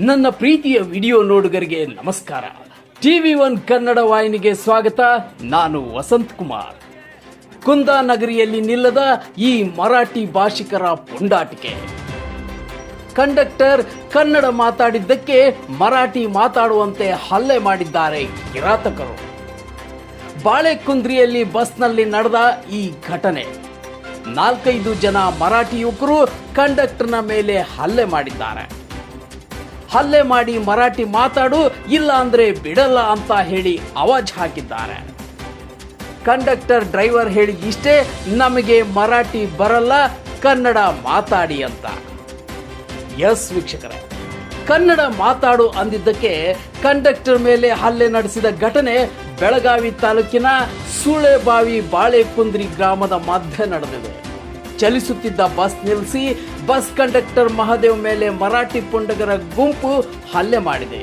ನನ್ನ ಪ್ರೀತಿಯ ವಿಡಿಯೋ ನೋಡುಗರಿಗೆ ನಮಸ್ಕಾರ. ಟಿವಿ ಒನ್ ಕನ್ನಡ ವಾಹಿನಿಗೆ ಸ್ವಾಗತ. ನಾನು ವಸಂತ್ ಕುಮಾರ್. ಕುಂದಾನಗರಿಯಲ್ಲಿ ನಿಲ್ಲದ ಈ ಮರಾಠಿ ಭಾಷಿಕರ ಪುಂಡಾಟಿಕೆ. ಕಂಡಕ್ಟರ್ ಕನ್ನಡ ಮಾತಾಡಿದ್ದಕ್ಕೆ ಮರಾಠಿ ಮಾತಾಡುವಂತೆ ಹಲ್ಲೆ ಮಾಡಿದ್ದಾರೆ ಕಿರಾತಕರು. ಬಾಳೆಕುಂದ್ರಿಯಲ್ಲಿ ಬಸ್ನಲ್ಲಿ ನಡೆದ ಈ ಘಟನೆ. ನಾಲ್ಕೈದು ಜನ ಮರಾಠಿ ಯುವಕರು ಕಂಡಕ್ಟರ್ನ ಮೇಲೆ ಹಲ್ಲೆ ಮಾಡಿದ್ದಾರೆ. ಹಲ್ಲೆ ಮಾಡಿ ಮರಾಠಿ ಮಾತಾಡು ಇಲ್ಲ ಅಂದ್ರೆ ಬಿಡಲ್ಲ ಅಂತ ಹೇಳಿ ಅವಾಜ್ ಹಾಕಿದ್ದಾರೆ. ಕಂಡಕ್ಟರ್ ಡ್ರೈವರ್ ಹೇಳಿದಿಷ್ಟೇ ನಮಗೆ ಮರಾಠಿ ಬರಲ್ಲ, ಕನ್ನಡ ಮಾತಾಡಿ ಅಂತ. ಎಸ್ ವೀಕ್ಷಕರೇ, ಕನ್ನಡ ಮಾತಾಡು ಅಂದಿದ್ದಕ್ಕೆ ಕಂಡಕ್ಟರ್ ಮೇಲೆ ಹಲ್ಲೆ ನಡೆಸಿದ ಘಟನೆ ಬೆಳಗಾವಿ ತಾಲೂಕಿನ ಸೂಳೆಬಾವಿ ಬಾಳೆಕುಂದ್ರಿ ಗ್ರಾಮದ ಮಧ್ಯೆ ನಡೆದಿದೆ. ಚಲಿಸುತ್ತಿದ್ದ ಬಸ್ ನಿಲ್ಲಿಸಿ ಬಸ್ ಕಂಡಕ್ಟರ್ ಮಹಾದೇವ್ ಮೇಲೆ ಮರಾಠಿ ಪುಂಡಗರ ಗುಂಪು ಹಲ್ಲೆ ಮಾಡಿದೆ.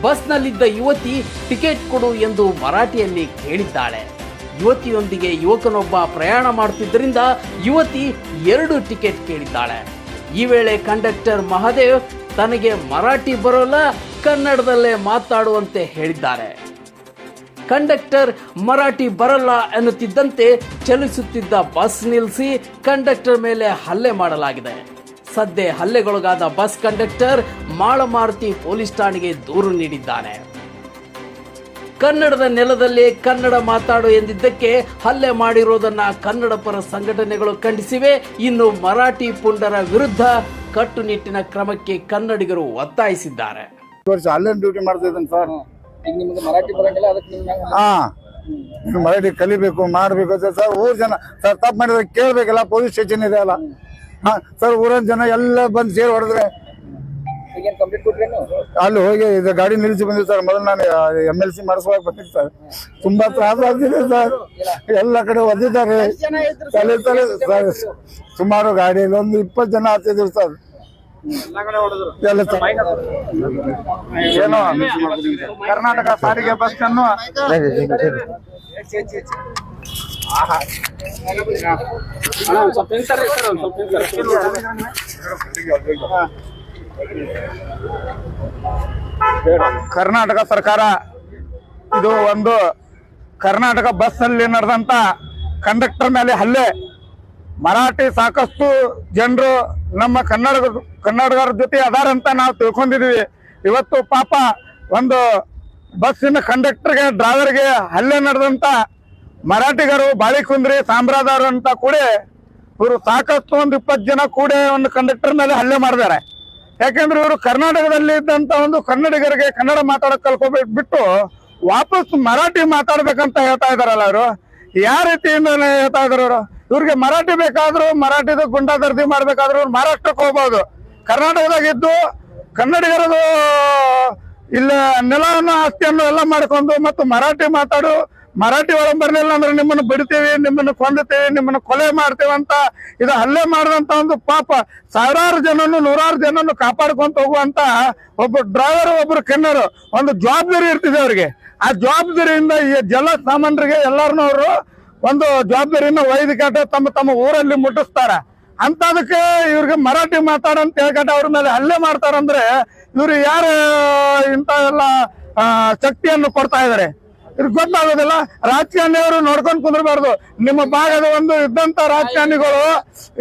ಬಸ್ನಲ್ಲಿದ್ದ ಯುವತಿ ಟಿಕೆಟ್ ಕೊಡು ಎಂದು ಮರಾಠಿಯಲ್ಲಿ ಕೇಳಿದ್ದಾಳೆ ಯುವತಿಯೊಂದಿಗೆ ಯುವಕನೊಬ್ಬ ಪ್ರಯಾಣ ಮಾಡುತ್ತಿದ್ದರಿಂದ ಯುವತಿ ಎರಡು ಟಿಕೆಟ್ ಕೇಳಿದ್ದಾಳೆ. ಈ ವೇಳೆ ಕಂಡಕ್ಟರ್ ಮಹಾದೇವ್, ತನಗೆ ಮರಾಠಿ ಬರೋಲ್ಲ, ಕನ್ನಡದಲ್ಲೇ ಮಾತಾಡುವಂತೆ ಹೇಳಿದ್ದಾರೆ. ಕಂಡಕ್ಟರ್ ಮರಾಠಿ ಬರಲ್ಲ ಎನ್ನುತ್ತಿದ್ದಂತೆ ಚಲಿಸುತ್ತಿದ್ದ ಬಸ್ ನಿಲ್ಲಿಸಿ ಕಂಡಕ್ಟರ್ ಮೇಲೆ ಹಲ್ಲೆ ಮಾಡಲಾಗಿದೆ. ಸದ್ಯ ಹಲ್ಲೆಗೊಳಗಾದ ಬಸ್ ಕಂಡಕ್ಟರ್ ಮಾಳಮಾರುತಿ ಪೊಲೀಸ್ ಠಾಣೆಗೆ ದೂರು ನೀಡಿದ್ದಾನೆ. ಕನ್ನಡದ ನೆಲದಲ್ಲಿ ಕನ್ನಡ ಮಾತಾಡು ಎಂದಿದ್ದಕ್ಕೆ ಹಲ್ಲೆ ಮಾಡಿರೋದನ್ನ ಕನ್ನಡ ಪರ ಸಂಘಟನೆಗಳು ಖಂಡಿಸಿವೆ. ಇನ್ನು ಮರಾಠಿ ಪುಂಡರ ವಿರುದ್ಧ ಕಟ್ಟುನಿಟ್ಟಿನ ಕ್ರಮಕ್ಕೆ ಕನ್ನಡಿಗರು ಒತ್ತಾಯಿಸಿದ್ದಾರೆ. ಡ್ಯೂಟಿ ಮಾಡ್ತಾ ಸರ್. ಈಗ ನಿಮ್ಗೆ ಮರಾಠಿ ಬರಂಗಿಲ್ಲ ಅದಕ್ಕೆ ನಿಮ್ಗೆ ಹಾ. ನೀವು ಮರಾಠಿ ಕಲಿಬೇಕು ಮಾಡ್ಬೇಕು ಅಂತ ಸರ್ ಊರ್ ಜನ ಸರ್ ತಪ್ಪು ಮಾಡಿದ್ರೆ ಕೇಳ್ಬೇಕಲ್ಲ ಪೊಲೀಸ್ ಸ್ಟೇಷನ್ ಇದೆ ಅಲ್ಲ. ಹಾ ಸರ್ ಊರನ್ ಜನ ಎಲ್ಲ ಬಂದು ಸೇರಿ ಹೊಡೆದ್ರೆ. ಈಗೇನು ಕಂಪ್ಲೀಟ್ ಕೊಟ್ರೇನು ಅಲ್ಲಿ ಹೋಗಿ ಇದು ಗಾಡಿ ನಿಲ್ಲಿಸಿ ಬಂದಿದ್ದೆ ಸರ್ ಮೊದಲು ನಾನು ಎಂ ಎಲ್ ಸಿ ಮಾಡಿಸುವಾಗ ಬರ್ತೀನಿ ಸರ್. ತುಂಬಾ ತ್ರಾಸ ಆಗ್ತಿದೆ ಸರ್. ಎಲ್ಲ ಕಡೆ ಒದ್ದಿದ್ದಾರೆ. ತಲೆ ತಲೆ ಸರ್ ಸುಮಾರು ಗಾಡಿಯಲ್ಲಿ ಒಂದು ಇಪ್ಪತ್ತು ಜನ ಆಗ್ತಿದ್ರು ಸರ್. ಎಲ್ಲ ಏನು ಕರ್ನಾಟಕ ಸಾರಿಗೆ ಬಸ್ ಅನ್ನು ಕರ್ನಾಟಕ ಸರ್ಕಾರ ಇದು ಒಂದು ಕರ್ನಾಟಕ ಬಸ್ ಅಲ್ಲಿ ನಡೆದಂತ ಕಂಡಕ್ಟರ್ ಮೇಲೆ ಹಲ್ಲೆ. ಮರಾಠಿ ಸಾಕಷ್ಟು ಜನರು ನಮ್ಮ ಕನ್ನಡ ಕನ್ನಡಗರ ಜೊತೆ ಅದಾರಂತ ನಾವು ತಿಳ್ಕೊಂಡಿದೀವಿ. ಇವತ್ತು ಪಾಪ ಒಂದು ಬಸ್ಸಿನ ಕಂಡಕ್ಟರ್ಗೆ, ಡ್ರೈವರ್ಗೆ ಹಲ್ಲೆ ನಡೆದಂತ ಮರಾಠಿಗರು, ಬಾಳಿಕುಂದ್ರಿ ಸಾಂಬ್ರಾದಾರು ಅಂತ ಕೂಡ ಇವರು ಸಾಕಷ್ಟು ಒಂದು ಇಪ್ಪತ್ತು ಜನ ಕೂಡ ಒಂದು ಕಂಡಕ್ಟರ್ ಮೇಲೆ ಹಲ್ಲೆ ಮಾಡಿದ್ದಾರೆ ಯಾಕೆಂದ್ರೆ ಇವರು ಕರ್ನಾಟಕದಲ್ಲಿ ಇದ್ದಂತ ಒಂದು ಕನ್ನಡಿಗರಿಗೆ ಕನ್ನಡ ಮಾತಾಡಕ್ ಕಲ್ಕೋಬೇಕು ಬಿಟ್ಟು ವಾಪಸ್ ಮರಾಠಿ ಮಾತಾಡ್ಬೇಕಂತ ಹೇಳ್ತಾ ಇದಾರಲ್ಲ ಅವರು ಯಾವ ರೀತಿಯಿಂದ ಹೇಳ್ತಾ ಇದ್ರು ಅವರು? ಇವ್ರಿಗೆ ಮರಾಠಿ ಬೇಕಾದ್ರು ಮರಾಠಿದ ಗುಂಡಾದರ್ದಿ ಮಾಡ್ಬೇಕಾದ್ರು ಇವ್ರು ಮಹಾರಾಷ್ಟ್ರಕ್ಕೆ ಹೋಗ್ಬೋದು. ಕರ್ನಾಟಕದಾಗ ಇದ್ದು ಕನ್ನಡಿಗರದು ಇಲ್ಲ ನೆಲವನ್ನು ಆಸ್ತಿಯನ್ನು ಎಲ್ಲ ಮಾಡ್ಕೊಂಡು ಮತ್ತು ಮರಾಠಿ ಮಾತಾಡು, ಮರಾಠಿ ಒಳಗೆ ಬರಲಿಲ್ಲ ಅಂದ್ರೆ ನಿಮ್ಮನ್ನು ಬಿಡ್ತೀವಿ, ನಿಮ್ಮನ್ನು ಕೊಂಡ್ತೀವಿ ನಿಮ್ಮನ್ನು ಕೊಲೆ ಮಾಡ್ತೀವಿ ಅಂತ ಇದು ಹಲ್ಲೆ ಮಾಡಿದಂತ ಒಂದು ಪಾಪ. ಸಾವಿರಾರು ಜನನು ನೂರಾರು ಜನನು ಕಾಪಾಡ್ಕೊಂತ ಹೋಗುವಂತ ಒಬ್ಬ ಡ್ರೈವರ್ ಒಬ್ರು ಕೆನ್ನರು, ಒಂದು ಜವಾಬ್ದಾರಿ ಇರ್ತಿದೆ ಅವ್ರಿಗೆ. ಆ ಜವಾಬ್ದಾರಿಯಿಂದ ಈ ಜಲ ಸಾಮಾನ್ಯರಿಗೆ ಎಲ್ಲಾರನ್ನೂ ಅವರು ಒಂದು ಜವಾಬ್ದಾರಿನ ವೈದ್ಯಕಾಟ ತಮ್ಮ ತಮ್ಮ ಊರಲ್ಲಿ ಮುಟ್ಟಿಸ್ತಾರೆ. ಅಂತದಕ್ಕೆ ಇವ್ರಿಗೆ ಮರಾಠಿ ಮಾತಾಡಂತ ಹೇಳ್ಕಟ ಅವ್ರ ಮೇಲೆ ಹಲ್ಲೆ ಮಾಡ್ತಾರಂದ್ರೆ ಇವ್ರು ಯಾರು ಇಂಥ ಎಲ್ಲ ಶಕ್ತಿಯನ್ನು ಕೊಡ್ತಾ ಇದಾರೆ? ಇವ್ರಿಗೆ ಗೊತ್ತಾಗೋದಿಲ್ಲ. ರಾಜಕಾರಣಿಯವರು ನೋಡ್ಕೊಂಡು ಕುಂದ್ರಬಾರ್ದು. ನಿಮ್ಮ ಭಾಗದ ಒಂದು ಇದ್ದಂತ ರಾಜಕಾರಣಿಗಳು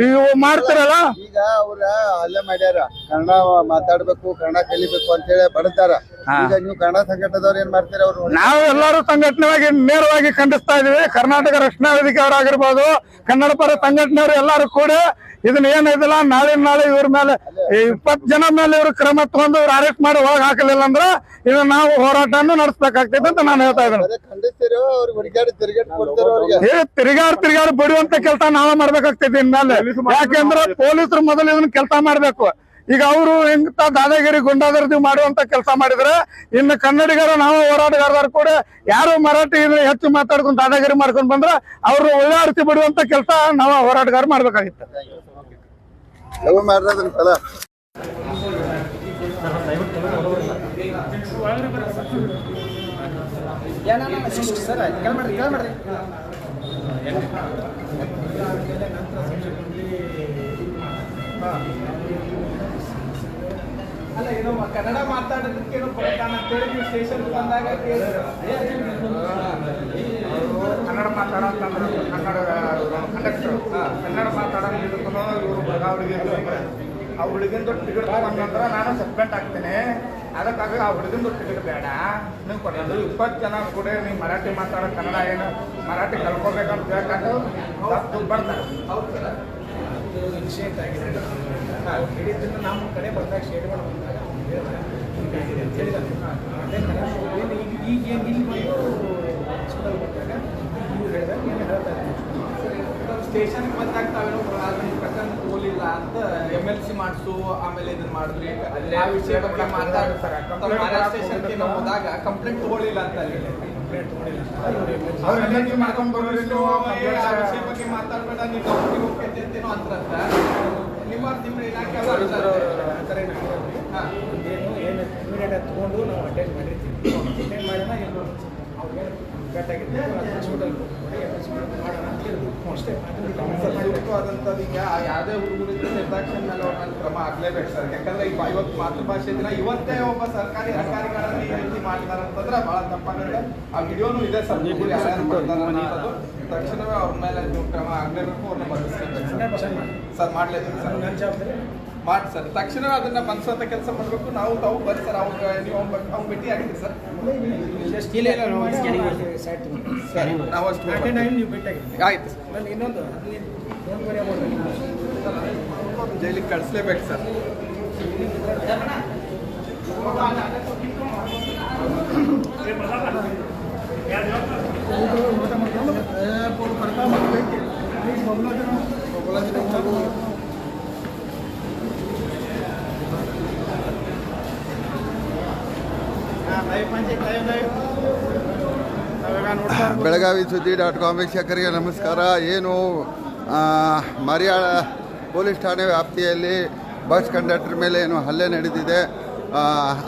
ಇವು ಮಾಡ್ತಾರಲ್ಲ? ಈಗ ಅವ್ರ ಅಲ್ಲೇ ಮಾಡ್ಯಾರ. ಕನ್ನಡ ಮಾತಾಡ್ಬೇಕು, ಕನ್ನಡ ಕಲಿಬೇಕು ಅಂತೇಳಿ ಬಡತಾರ. ಈಗ ನೀವು ಕನ್ನಡ ಸಂಘಟನೆದವ್ರು ಏನ್ ಮಾಡ್ತೀರಿ ಅವ್ರು ನಾವು ಎಲ್ಲರೂ ಸಂಘಟನೆವಾಗಿ ನೇರವಾಗಿ ಖಂಡಿಸ್ತಾ ಇದೀವಿ ಕರ್ನಾಟಕ ರಕ್ಷಣಾ ವೇದಿಕೆ ಅವರಾಗಿರ್ಬೋದು ಕನ್ನಡ ಪರ ಸಂಘಟನೆಯವರು ಎಲ್ಲರೂ ಕೂಡ ಇದನ್ನ ಏನಿದಿಲ್ಲ ನಾಳೆ ನಾಳೆ ಇವ್ರ ಮೇಲೆ ಇಪ್ಪತ್ತು ಜನ ಮೇಲೆ ಇವ್ರು ಕ್ರಮ ತಗೊಂಡು ಇವ್ರು ಅರೆಸ್ಟ್ ಮಾಡಿ ಒಳಗೆ ಹಾಕಲಿಲ್ಲ ಅಂದ್ರೆ ಇದನ್ನ ನಾವು ಹೋರಾಟವನ್ನು ನಡೆಸಬೇಕಾಗ್ತೈತೆ ಅಂತ ನಾನು ಹೇಳ್ತಾ ಇದ್ದೇನೆ. ತಿರುಗಾಡ್ ತಿರುಗಾಡ್ ಬಡಿಯುವಂತ ಕೆಲಸ ನಾವೇ ಮಾಡ್ಬೇಕಾಗ್ತೈತಿ ಇನ್ಮೇಲೆ. ಯಾಕೆಂದ್ರೆ ಪೊಲೀಸರು ಮೊದಲು ಇದನ್ನ ಕೆಲಸ ಮಾಡ್ಬೇಕು. ಈಗ ಅವರು ಹೆಂಗ ದಾದಾಗಿರಿ ಗುಂಡಾದರ್ದು ಮಾಡುವಂತ ಕೆಲಸ ಮಾಡಿದ್ರೆ ಇನ್ನು ಕನ್ನಡಿಗರ ನಾವು ಹೋರಾಟಗಾರರು ಕೂಡ ಯಾರು ಮರಾಠಿ ಹೆಚ್ಚು ಮಾತಾಡ್ಕೊಂಡು ದಾದಾಗಿರಿ ಮಾಡ್ಕೊಂಡು ಬಂದ್ರೆ ಅವರು ಒಳ್ಳೆ ಬಿಡುವಂತ ಕೆಲಸ ನಾವು ಹೋರಾಟಗಾರ ಮಾಡ್ಬೇಕಾಗಿತ್ತು. ಸರ್ ಅಲ್ಲ ಏನೋ ಕನ್ನಡ ಮಾತಾಡೋದಕ್ಕೆ ಏನೋ ಪ್ರಧಾನ ಅಂತೇಳಿ ನೀವು ಸ್ಟೇಷನ್ ಬಂದಾಗ. ಕನ್ನಡ ಮಾತಾಡೋಂತಂದ್ರೆ ಕನ್ನಡ ಕಂಡಕ್ಟರ್ ಕನ್ನಡ ಮಾತಾಡೋ ಇದಕ್ಕೂ ಇವರು ಬೆಳಗಾವಿಗೆ ಆ ಹುಡುಗಿಂದು ಟಿಕೆಟ್ ತಗೊಂಡ್ರೆ ನಾನು ಸಸ್ಪೆಂಡ್ ಆಗ್ತೇನೆ. ಅದಕ್ಕಾಗಿ ಆ ಹುಡುಗಿಂದು ಟಿಕೆಟ್ ಬೇಡ. ನೀವು ಕೊಡೋದು ಇಪ್ಪತ್ತು ಜನ ಕೂಡ ನೀವು ಮರಾಠಿ ಮಾತಾಡೋ ಕನ್ನಡ ಏನು, ಮರಾಠಿ ಕಲ್ಕೊಬೇಕಂತ ಹೇಳ್ಕೊಂಡು ದುಡ್ಡು ಬರ್ತಾರೆ. ಅದು ಆಗಿದೆ ನಮ್ಮ ಕಡೆ ಬಂದಾಗ ಶೇಡ್ಗಳು ಬಂದಾಗ ಹೇಳ್ತಾರೆ ಈಗ ಏನು ಇಲ್ಲಿ ಬಂದು ಸ್ಕೂಲಲ್ಲಿ ಬಂದಾಗ ಹೇಳಿದಾಗ ಏನು ಹೇಳ್ತಾ ಸ್ಟೇಷನ್ಗೆ ಬಂದಾಗ ತಾವೇನೋ ಪ್ರಕರಣ ಹೋಲಿಲ್ಲ ಅಂತ ಎಂ ಎಲ್ ಸಿ ಮಾಡಿಸು ಆಮೇಲೆ ಇದನ್ನ ಮಾಡಿದ್ರಿ. ಆ ವಿಷಯ ಬಗ್ಗೆ ಮಾತಾಡ್ತಾರೆ ಸ್ಟೇಷನ್ಗೆ ನಾವು ಹೋದಾಗ ಕಂಪ್ಲೇಂಟ್ ತಗೊಳ್ಳಿಲ್ಲ ಅಂತ ಅಲ್ಲಿ. ಕಂಪ್ಲೇಂಟ್ ತಗೊಳ್ಳಿಲ್ಲ ಮಾಡ್ಕೊಂಡ್ ಆ ವಿಷಯ ಬಗ್ಗೆ ಮಾತಾಡ್ಬೇಡ. ನೀವು ಡಾಕ್ಟ್ರಿಗೆ ಹೋಗ್ತೈತೆ ಅಂತೇನೋ ಅಂತಾರಂತ ನಿಮ್ಮ ನಿಮ್ಮ ಇಲಾಖೆ ಅವರು ಏನು ಏನು ಇಮಿಡಿಯೇಟ್ ಆಗಿ ತೊಗೊಂಡು ನಾವು ಅಟೆಂಡ್ ಮಾಡಿರ್ತೀವಿ. ಅಟೆಂಡ್ ಕಟ್ ಅಷ್ಟೇ. ಆದಂಥದ್ದು ಈಗ ಯಾವುದೇ ಹುಡುಗರು ಇದ್ರೆ ನಿರ್ದಾಕ್ಷಿಣ್ಯ ಮೇಲೆ ಅವ್ರ ಮೇಲೆ ಕ್ರಮ ಆಗ್ಲೇಬೇಕು ಸರ್. ಯಾಕಂದ್ರೆ ಈಗ ಇವತ್ತು ಮಾತೃಭಾಷೆ ದಿನ ಇವತ್ತೇ ಒಬ್ಬ ಸರ್ಕಾರಿ ಅಧಿಕಾರಿಗಳಲ್ಲಿ ಈ ರೀತಿ ಮಾಡ್ತಾರೆ ಅಂತಂದ್ರೆ ಬಹಳ ತಪ್ಪಾಗುತ್ತೆ. ಆ ವಿಡಿಯೋನು ಇದೆ ಸರ್. ಹುಡುಗರು ಯಾರ್ಯಾರು ಮಾಡ್ತಾರೆ? ಅನ್ನೋದು ತಕ್ಷಣವೇ ಅವ್ರ ಮೇಲೆ ನೀವು ಕ್ರಮ ಆಗ್ಲೇಬೇಕು ಅವ್ರನ್ನ ಬಂಧಿಸ್ಲೇಬೇಕು ಸರ್ ಮಾಡ್ಲೇಬೇಕು ಸರ್. ನನ್ನ ಜವಾಬ್ದಾರಿ ಮಾಡಿ ಸರ್ ತಕ್ಷಣವೇ ಅದನ್ನ ಬಂಧಿಸುವಂತ ಕೆಲಸ ಮಾಡಬೇಕು. ನಾವು ತಾವು ಬರ್ರಿ ಸರ್. ಅವ್ರಿಗೆ ನೀವು ಅವ್ನ ಅವ್ನ ಭೇಟಿ ಆಗಿದ್ದೀರಿ ಸರ್. ಸರ್. ನಾವು ಅಷ್ಟು ನೀವು ಭೇಟಿಯಾಗಿ ಆಯ್ತು ಸರ್. ನಾನು ಇನ್ನೊಂದು ಜೈಲಿಗೆ ಕಳಿಸ್ಲೇಬೇಕು ಸರ್. ಬೆಳಗಾವಿ ಸುದ್ದಿ ಡಾಟ್ ಕಾಮ್ ವೀಕ್ಷಕರಿಗೆ ನಮಸ್ಕಾರ. ಏನು ಮರಿಯಾಳ ಪೊಲೀಸ್ ಠಾಣೆ ವ್ಯಾಪ್ತಿಯಲ್ಲಿ ಬಸ್ ಕಂಡಕ್ಟರ್ ಮೇಲೆ ಏನು ಹಲ್ಲೆ ನಡೆದಿದೆ.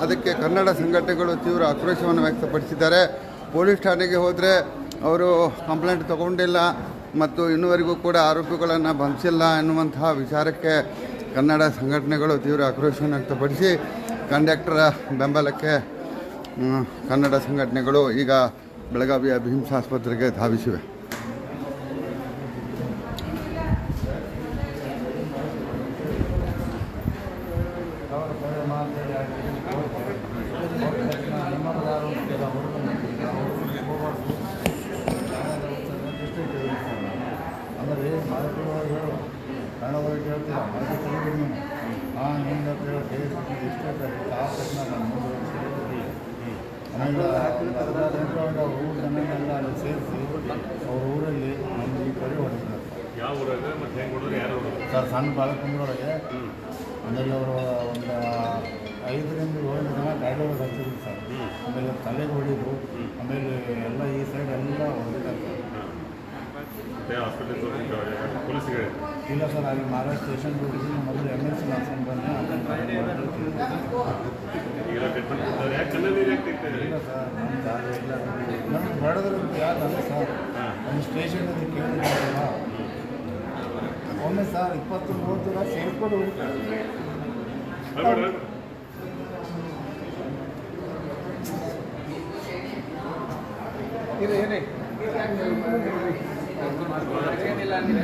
ಅದಕ್ಕೆ ಕನ್ನಡ ಸಂಘಟನೆಗಳು ತೀವ್ರ ಆಕ್ರೋಶವನ್ನು ವ್ಯಕ್ತಪಡಿಸಿದ್ದಾರೆ. ಪೊಲೀಸ್ ಠಾಣೆಗೆ ಹೋದರೆ ಅವರು ಕಂಪ್ಲೇಂಟ್ ತಗೊಂಡಿಲ್ಲ ಮತ್ತು ಇನ್ನುವರೆಗೂ ಕೂಡ ಆರೋಪಿಗಳನ್ನು ಬಂಧಿಸಿಲ್ಲ ಎನ್ನುವಂತಹ ವಿಚಾರಕ್ಕೆ ಕನ್ನಡ ಸಂಘಟನೆಗಳು ತೀವ್ರ ಆಕ್ರೋಶವನ್ನು ವ್ಯಕ್ತಪಡಿಸಿ, ಕಂಡಕ್ಟರ್ ಬೆಂಬಲಕ್ಕೆ ಕನ್ನಡ ಸಂಘಟನೆಗಳು ಈಗ ಬೆಳಗಾವಿಯ ಭೀಮ್ಸ್ ಆಸ್ಪತ್ರೆಗೆ ಧಾವಿಸಿವೆ. ಅಂದರೆ ಮಾಹಿತಿ ಒಳಗೆ ಕನ್ನಡ ಒಳಗೆ ಹೇಳ್ತೀರ ಮಾಹಿತಿ ಕಲಿಬೇಕು ನೀವು ಹಾಂ ಹಿಂಗೆ ಅಂತ ಹೇಳಿ ಕೇಳಿಸ್ಬಿಟ್ಟು ಇಷ್ಟೇ ಆದ ತಕ್ಷಣ ನಾನು ಮುಂದುವರಿಸಿ ಆಮೇಲೆ ಹದಿನಾರು ಅವ್ರ ಊರು ಜನನೆಲ್ಲ ಅಲ್ಲಿ ಸೇರಿಸಿ ಅವ್ರ ಊರಲ್ಲಿ ನಮ್ಗೆ ಈ ಕಡೆ ಹೊಡೆದಿದ್ದಾರೆ. ಯಾವ ಊರಾಗ ಮತ್ತೆ ಹೆಂಗೆ ಹೊಡೋರು ಯಾರು ಸರ್ ಸಣ್ಣ ಬಾಲಕಂದ್ರೊಳಗೆ ಆಮೇಲೆ ಅವರು ಒಂದು ಐದರಿಂದ ಏಳು ಜನ ಗಾಡಿ ಹಚ್ಚಿದ್ರು ಸರ್. ಆಮೇಲೆ ತಲೆಗೆ ಹೊಡಿದ್ರು ಆಮೇಲೆ ಎಲ್ಲ ಈ ಸೈಡ್ ಎಲ್ಲ ಪೊಲೀಸ್ಗೆ? ಇಲ್ಲ ಸರ್ ಅಲ್ಲಿ ಮಹಾರಾಷ್ಟ್ರ ಸ್ಟೇಷನ್ ಮೊದಲು ಎಂ ಎಲ್ ಸಿ ಮಾಡ್ಕೊಂಡು ಬನ್ನಿ ಇಲ್ಲ ಸರ್ ನಮ್ಮ ದಾರಿ ಇಲ್ಲ ನಮ್ಗೆ ಯಾರು ಅಲ್ಲ ಸರ್ ನಮ್ಮ ಸ್ಟೇಷನ್ ಅದು ಕೇಳಿದ್ರಲ್ಲ ಒಮ್ಮೆ ಸರ್ ಇಪ್ಪತ್ತು ಮೂವತ್ತು ಜನ ಸೇರ್ಕೊಂಡು ಹೋಗ್ತಾರೆ ಇದು ಏನೇ ಏನಿಲ್ಲ ಇದು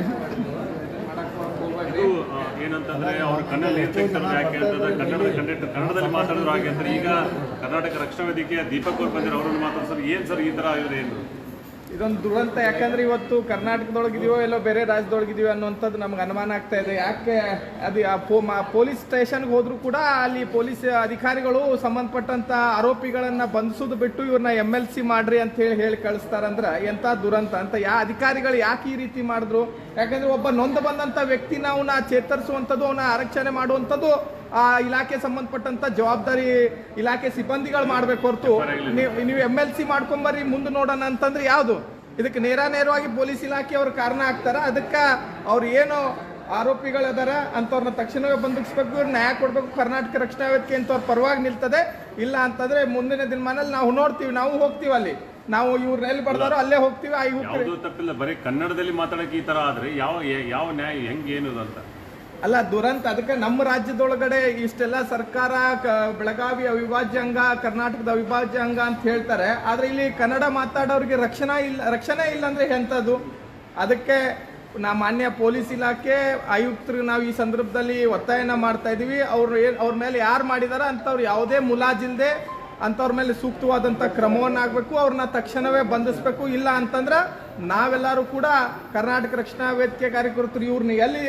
ಆ, ಏನಂತಂದ್ರೆ ಅವ್ರು ಕನ್ನಡ ತೆಗ್ತಾರೆ ಯಾಕೆ ಅಂತಂದ್ರೆ ಕನ್ನಡದ ಕಂಡಕ್ಟರ್ ಕನ್ನಡದಲ್ಲಿ ಮಾತಾಡಿದ್ರು ಹಾಗೆ ಅಂದ್ರೆ ಈಗ ಕರ್ನಾಟಕ ರಕ್ಷಣಾ ವೇದಿಕೆಯ ದೀಪಕ್ ಅವ್ರು ಬಂದಿರೋ ಅವರನ್ನು ಮಾತಾಡ್ತಾರೆ ಏನ್ ಸರ್ ಈ ತರ ಇವ್ರು ಏನು? ಇದೊಂದು ದುರಂತ. ಯಾಕಂದ್ರೆ ಇವತ್ತು ಕರ್ನಾಟಕದೊಳಗಿದೀವೋ ಎಲ್ಲೋ ಬೇರೆ ರಾಜ್ಯದೊಳಗಿದೀವೋ ಅನ್ನುವಂಥದ್ದು ನಮ್ಗೆ ಅನುಮಾನ ಆಗ್ತಾ ಇದೆ. ಯಾಕೆ ಅದು ಆ ಪೋ ಪೊಲೀಸ್ ಸ್ಟೇಷನ್ಗೆ ಹೋದರೂ ಕೂಡ ಅಲ್ಲಿ ಪೊಲೀಸ್ ಅಧಿಕಾರಿಗಳು ಸಂಬಂಧಪಟ್ಟಂತ ಆರೋಪಿಗಳನ್ನು ಬಂಧಿಸೋದು ಬಿಟ್ಟು ಇವ್ರನ್ನ ಎಂ ಎಲ್ ಸಿ ಮಾಡ್ರಿ ಅಂತ ಹೇಳಿ ಹೇಳಿ ಕಳಿಸ್ತಾರಂದ್ರೆ ಎಂತ ದುರಂತ ಅಂತ. ಯಾ, ಅಧಿಕಾರಿಗಳು ಯಾಕೆ ಈ ರೀತಿ ಮಾಡಿದ್ರು? ಯಾಕಂದ್ರೆ ಒಬ್ಬ ನೊಂದು ಬಂದಂತ ವ್ಯಕ್ತಿನ ಅವನ ಚೇತರಿಸುವಂಥದ್ದು ಅವನ ಆರಕ್ಷಣೆ ಮಾಡುವಂಥದ್ದು ಆ ಇಲಾಖೆ ಸಂಬಂಧಪಟ್ಟಂತ ಜವಾಬ್ದಾರಿ ಇಲಾಖೆ ಸಿಬ್ಬಂದಿಗಳು ಮಾಡ್ಬೇಕು ಹೊರತು ನೀವು ನೀವು ಎಂ ಎಲ್ ಸಿ ಮಾಡ್ಕೊಂಬರ್ರಿ ಮುಂದೆ ನೋಡೋಣ ಅಂತಂದ್ರೆ ಯಾವುದು? ಇದಕ್ಕೆ ನೇರ ನೇರವಾಗಿ ಪೊಲೀಸ್ ಇಲಾಖೆ ಇಲಾಖೆಯವರು ಕಾರಣ ಆಗ್ತಾರ? ಅದಕ್ಕೆ ಅವ್ರು ಏನು ಆರೋಪಿಗಳದಾರ ಅಂತವ್ರನ್ನ ತಕ್ಷಣವೇ ಬಂಧಿಸ್ಬೇಕು ಇವ್ರು ನ್ಯಾಯ ಕೊಡಬೇಕು ಕರ್ನಾಟಕ ರಕ್ಷಣಾ ವೇದಿಕೆ ಅಂತವ್ರ ಪರವಾಗಿ ನಿಲ್ತದೆ. ಇಲ್ಲ ಅಂತಂದ್ರೆ ಮುಂದಿನ ದಿನಮಾನಲ್ಲಿ ನಾವು ನೋಡ್ತೀವಿ ನಾವು ಹೋಗ್ತೀವಿ ಅಲ್ಲಿ. ನಾವು ಇವ್ರ ಎಲ್ಲಿ ಬರ್ದಾರೋ ಅಲ್ಲೇ ಹೋಗ್ತೀವಿ ಆ ತಪ್ಪಿಲ್ಲ ಬರೀ ಕನ್ನಡದಲ್ಲಿ ಮಾತಾಡಕ್ಕೆ ಈ ತರ ಆದ್ರೆ ಯಾವ ಯಾವ ನ್ಯಾಯ ಹೆಂಗೇನು ಅಂತ? ಅಲ್ಲ, ದುರಂತ. ಅದಕ್ಕೆ ನಮ್ಮ ರಾಜ್ಯದೊಳಗಡೆ ಇಷ್ಟೆಲ್ಲ ಸರ್ಕಾರ ಬೆಳಗಾವಿ ಅವಿಭಾಜ್ಯ ಅಂಗ, ಕರ್ನಾಟಕದ ಅವಿಭಾಜ್ಯ ಅಂಗ ಅಂತ ಹೇಳ್ತಾರೆ. ಆದರೆ ಇಲ್ಲಿ ಕನ್ನಡ ಮಾತಾಡೋರಿಗೆ ರಕ್ಷಣಾ ಇಲ್ಲ, ರಕ್ಷಣೆ ಇಲ್ಲ ಅಂದ್ರೆ ಎಂಥದ್ದು ಅದಕ್ಕೆ ನಾ ಮಾನ್ಯ ಪೊಲೀಸ್ ಇಲಾಖೆ ಆಯುಕ್ತರು ನಾವು ಈ ಸಂದರ್ಭದಲ್ಲಿ ಒತ್ತಾಯನ ಮಾಡ್ತಾ ಇದೀವಿ. ಅವ್ರು ಏನು, ಅವ್ರ ಮೇಲೆ ಯಾರು ಮಾಡಿದಾರ ಅಂಥವ್ರು ಯಾವುದೇ ಮುಲಾಜಿಲ್ದೆ ಅಂಥವ್ರ ಮೇಲೆ ಸೂಕ್ತವಾದಂಥ ಕ್ರಮವನ್ನಾಗಬೇಕು. ಅವ್ರನ್ನ ತಕ್ಷಣವೇ ಬಂಧಿಸಬೇಕು. ಇಲ್ಲ ಅಂತಂದ್ರೆ ನಾವೆಲ್ಲರೂ ಕೂಡ ಕರ್ನಾಟಕ ರಕ್ಷಣಾ ವೇದಿಕೆ ಕಾರ್ಯಕರ್ತರು ಇವ್ರನ್ನ ಎಲ್ಲಿ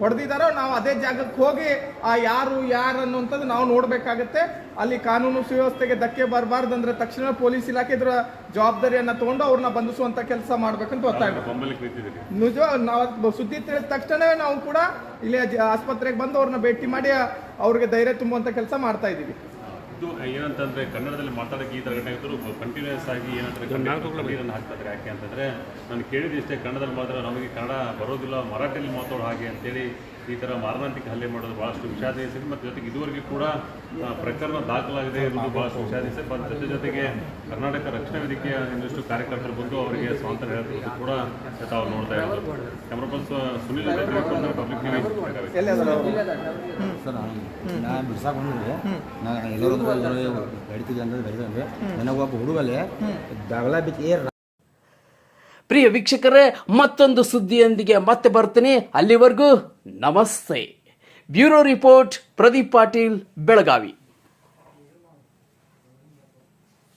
ಹೊಡೆದಿದ್ದಾರೋ ನಾವು ಅದೇ ಜಾಗಕ್ಕೆ ಹೋಗಿ ಆ ಯಾರು ಯಾರು ಅನ್ನುವಂಥದ್ದು ನಾವು ನೋಡಬೇಕಾಗತ್ತೆ. ಅಲ್ಲಿ ಕಾನೂನು ಸುವ್ಯವಸ್ಥೆಗೆ ಧಕ್ಕೆ ಬರಬಾರ್ದು ಅಂದ್ರೆ ತಕ್ಷಣ ಪೊಲೀಸ್ ಇಲಾಖೆ ಇದರ ಜವಾಬ್ದಾರಿಯನ್ನು ತಗೊಂಡು ಅವ್ರನ್ನ ಬಂಧಿಸುವಂತ ಕೆಲಸ ಮಾಡಬೇಕಂತ ಗೊತ್ತಾಗುತ್ತೆ ನಿಜ ನಾವು ಸುದ್ದಿ ತಿಳಿದ ತಕ್ಷಣವೇ ನಾವು ಕೂಡ ಇಲ್ಲಿ ಆಸ್ಪತ್ರೆಗೆ ಬಂದು ಅವ್ರನ್ನ ಭೇಟಿ ಮಾಡಿ ಅವ್ರಿಗೆ ಧೈರ್ಯ ತುಂಬುವಂತ ಕೆಲಸ ಮಾಡ್ತಾ ಇದ್ದೀವಿ. ಇದು ಏನಂತಂದ್ರೆ ಕನ್ನಡದಲ್ಲಿ ಮಾತಾಡೋಕ್ಕೆ ಈ ತರ ಘಟನೆ ಇದ್ರು ಕಂಟಿನ್ಯೂಸ್ ಆಗಿ ಏನಂತಾರೆ ಕಣ್ಣೀರನ್ನು ಇದನ್ನು ಹಾಕ್ತಾರೆ ಯಾಕೆ ಅಂತಂದ್ರೆ ನಾನು ಕೇಳಿದಿಷ್ಟೇ ಕನ್ನಡದಲ್ಲಿ ಮಾತ್ರ ನಮಗೆ ಕನ್ನಡ ಬರೋದಿಲ್ಲ ಮರಾಠಿಯಲ್ಲಿ ಮಾತಾಡೋ ಹಾಗೆ ಅಂತೇಳಿ. ಈ ಥರ ಮಾರಣಾಂತಿಕ ಹಲ್ಲೆ ಮಾಡೋದು ಭಾಳಷ್ಟು ವಿಷಾದಿಸಿದೆ ಮತ್ತು ಜೊತೆಗೆ ಇದುವರೆಗೂ ಕೂಡ ಪ್ರಕರಣ ದಾಖಲಾಗಿದೆ ಇರುವುದು ಭಾಳಷ್ಟು ವಿಷಾದಿಸಿದೆ ಮತ್ತು ಜೊತೆ ಜೊತೆಗೆ ಕರ್ನಾಟಕ ರಕ್ಷಣಾ ವೇದಿಕೆಯ ಇನ್ನಷ್ಟು ಕಾರ್ಯಕರ್ತರು ಬಂದು ಅವರಿಗೆ ಸ್ವಾತಂತ್ರ್ಯ ಹೇಳ್ತಿರೋದು ಕೂಡ ತಾವು ನೋಡ್ತಾ ಇರೋದು ಕ್ಯಾಮ್ರಾ ಪರ್ಸನ್ ಸುನಿಲ್ ಪಬ್ಲಿಕ್ ನಾನು ಬೆಳಗಾವಿ ಸರ್ ನಾ ಬಿಡ್ಸಕ್ಕೆ ಬಂದಿದ್ದೆ. ನಾ ಎಲ್ಲರೂ ಬೆಳಿತಿದ್ದೆ ಅಂದ್ರೆ ಬೆಳಿತಂದ್ರೆ ನನಗೆ ಒಬ್ಬ ಹುಡುಗಲ್ಲಿ ಡಗಲ ಬಿಚ್ಚಿ ಏ ಪ್ರಿಯ ವೀಕ್ಷಕರೇ ಮತ್ತೊಂದು ಸುದ್ದಿಯೊಂದಿಗೆ ಮತ್ತೆ ಬರ್ತೀನಿ. ಅಲ್ಲಿವರೆಗೂ ನಮಸ್ತೆ. Bureau report Pradeep Patil Belagavi.